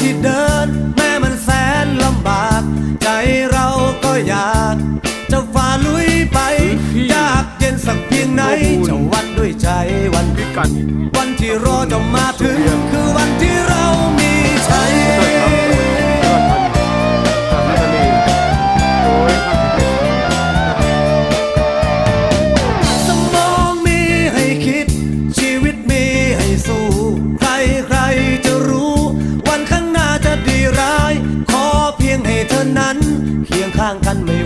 ที่เดิน แม้มันแสนลำบาก ใจเราก็อยาก จะฝ่าลุยไป ยากเย็นสักเพียงไหนจะวัดด้วยใจวันพิกัดวันที่รอจะมาถึงคือวันที่ ข้างกันไ